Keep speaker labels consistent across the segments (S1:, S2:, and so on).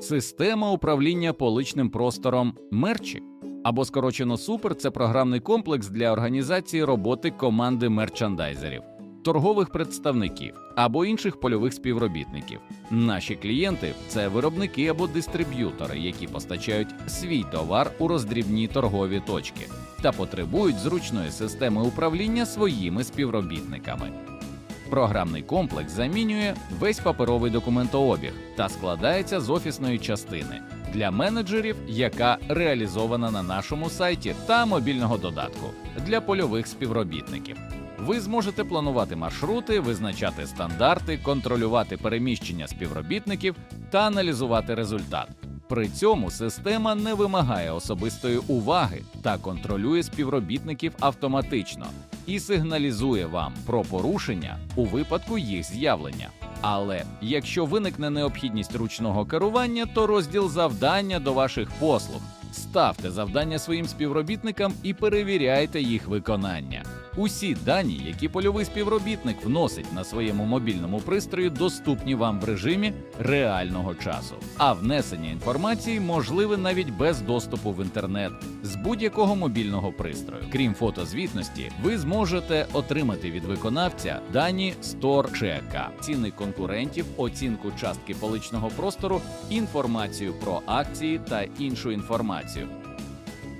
S1: Система управління поличним простором мерчі. Або скорочено супер це програмний комплекс для організації роботи команди мерчандайзерів, торгових представників або інших польових співробітників. Наші клієнти це виробники або дистриб'ютори, які постачають свій товар у роздрібні торгові точки та потребують зручної системи управління своїми співробітниками. Програмний комплекс замінює весь паперовий документообіг та складається з офісної частини для менеджерів, яка реалізована на нашому сайті, та мобільного додатку для польових співробітників. Ви зможете планувати маршрути, визначати стандарти, контролювати переміщення співробітників та аналізувати результат. При цьому система не вимагає особистої уваги та контролює співробітників автоматично і сигналізує вам про порушення у випадку їх з'явлення. Але якщо виникне необхідність ручного керування, то розділ завдання до ваших послуг. Ставте завдання своїм співробітникам і перевіряйте їх виконання. Усі дані, які польовий співробітник вносить на своєму мобільному пристрої, доступні вам в режимі реального часу. А внесення інформації можливе навіть без доступу в інтернет з будь-якого мобільного пристрою. Крім фотозвітності, ви зможете отримати від виконавця дані стор чека, ціни конкурентів, оцінку частки поличного простору, інформацію про акції та іншу інформацію.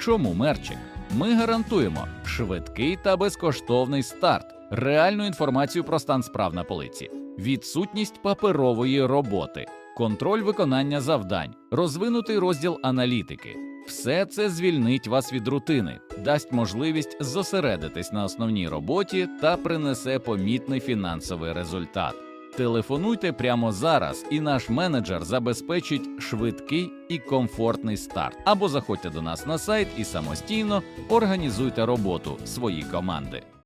S1: Чому мерчик? Ми гарантуємо швидкий та безкоштовний старт, реальну інформацію про стан справ на полиці, відсутність паперової роботи, контроль виконання завдань, розвинутий розділ аналітики. Все це звільнить вас від рутини, дасть можливість зосередитись на основній роботі та принесе помітний фінансовий результат. Телефонуйте прямо зараз, і наш менеджер забезпечить швидкий і комфортний старт. Або заходьте до нас на сайт і самостійно організуйте роботу своїй команди.